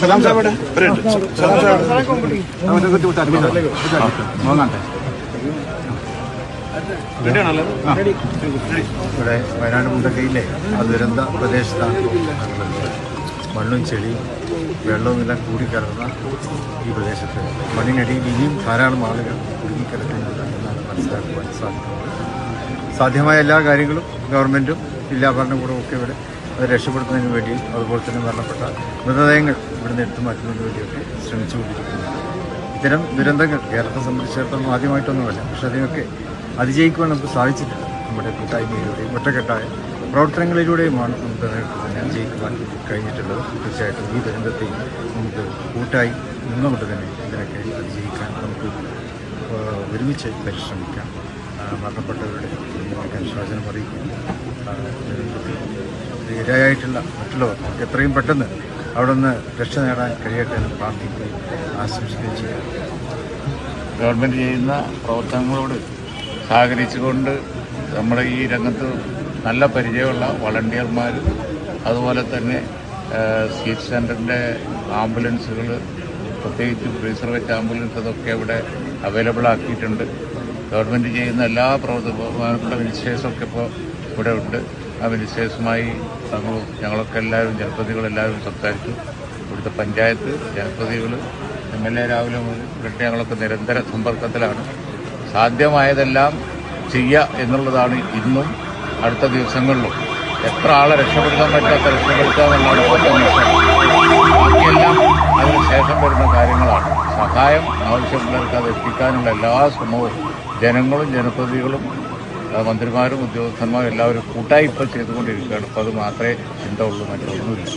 സലാം. സലാം? ഇവിടെ. വയനാട് മുണ്ടക്കയിലെ ആ ദുരന്ത പ്രദേശത്താണ്. മണ്ണും ചെളിയും വെള്ളവും എല്ലാം കൂടിക്കിടന്ന ഈ പ്രദേശത്ത്. മണ്ണിനടിയിൽ ഇനിയും ധാരാളം ആളുകൾ കുടുങ്ങിക്കിടക്കുന്നുണ്ട് എന്നാണ് മനസ്സിലാക്കുവാൻ സാധിക്കുന്നത്. സാധ്യമായ എല്ലാ കാര്യങ്ങളും ഗവൺമെന്റും ജില്ലാ ഭരണകൂടവും ഒക്കെ ഇവിടെ അത് രക്ഷപ്പെടുത്തുന്നതിന് വേണ്ടിയും അതുപോലെ തന്നെ മരണപ്പെട്ട മൃതദേഹങ്ങൾ ഇവിടുന്ന് എടുത്തു മാറ്റുന്നതിന് വേണ്ടിയൊക്കെ ശ്രമിച്ചുകൊണ്ടിരിക്കുന്നു. ഇത്തരം ദുരന്തങ്ങൾ കേരളത്തെ സംബന്ധിച്ചിടത്തോളം ആദ്യമായിട്ടൊന്നുമല്ല. പക്ഷെ അതിനൊക്കെ അതിജയിക്കുവാൻ നമുക്ക് സാധിച്ചിട്ടില്ല. നമ്മുടെ കൂട്ടായ്മയിലൂടെയും ഒറ്റക്കെട്ടായ പ്രവർത്തനങ്ങളിലൂടെയുമാണ് നമുക്ക് തന്നെ ജയിക്കുവാൻ കഴിഞ്ഞിട്ടുള്ളത്. തീർച്ചയായിട്ടും ഈ ദുരന്തത്തെയും നമുക്ക് കൂട്ടായി നിന്നുകൊണ്ട് തന്നെ ഇതിനൊക്കെ അതിജയിക്കാൻ നമുക്ക് ഒരുമിച്ച് പരിശ്രമിക്കാം. മരണപ്പെട്ടവരുടെ അനുശോചനം അറിയിക്കുന്നു. ഇരയായിട്ടുള്ള മറ്റുള്ളവർ എത്രയും പെട്ടെന്ന് അവിടെ നിന്ന് രക്ഷ നേടാൻ കഴിയട്ടെ എന്ന് പ്രാർത്ഥിക്കുകയും ആശംസിക്കുകയും ചെയ്യാം ഗവൺമെന്റ് ചെയ്യുന്ന പ്രവർത്തനങ്ങളോട് സഹകരിച്ചുകൊണ്ട് നമ്മുടെ ഈ രംഗത്ത് നല്ല പരിചയമുള്ള വളണ്ടിയർമാർ അതുപോലെ തന്നെ സീറ്റ് സെന്ററിന്റെ ആംബുലൻസുകൾ പ്രത്യേകിച്ച് ഫ്രീസർവെറ്റ് ആംബുലൻസ് അതൊക്കെ ഇവിടെ അവൈലബിൾ ആക്കിയിട്ടുണ്ട്. ഗവൺമെന്റ് ചെയ്യുന്ന എല്ലാ പ്രവർത്തനപ്പെട്ട മിനിസ്റ്റേഴ്സൊക്കെ ഇപ്പോൾ ഇവിടെ ഉണ്ട്. മിനിസ്റ്റേഴ്സുമായി ഞങ്ങൾ ഞങ്ങളൊക്കെ എല്ലാവരും ജനപ്രതിനിധികളെല്ലാവരും സംസാരിച്ചു. ഇവിടുത്തെ പഞ്ചായത്ത് ജനപ്രതിനിധികൾ എം എൽ എ രാവിലെ ഇവിടുത്തെ ഞങ്ങളൊക്കെ നിരന്തര സമ്പർക്കത്തിലാണ്. സാധ്യമായതെല്ലാം ചെയ്യുക എന്നുള്ളതാണ് ഇന്നും അടുത്ത ദിവസങ്ങളിലും. എത്ര ആളെ രക്ഷപ്പെടുത്താൻ പറ്റാത്ത രക്ഷപ്പെടുത്താമെന്നാണ് ബാക്കിയെല്ലാം അതിന് അതിനുശേഷം വരുന്ന കാര്യങ്ങളാണ്. സഹായം ആവശ്യമുള്ളവർക്ക് അത് എത്തിക്കാനുള്ള എല്ലാ ശ്രമവും ജനങ്ങളും ജനപ്രതിനിധികളും മന്ത്രിമാരും ഉദ്യോഗസ്ഥന്മാരും എല്ലാവരും കൂട്ടായി ഇപ്പോൾ ചെയ്തുകൊണ്ടിരിക്കുകയാണ്. അപ്പോൾ അത് മാത്രമേ ചിന്ത ഉള്ളൂ മറ്റൊന്നുമില്ല.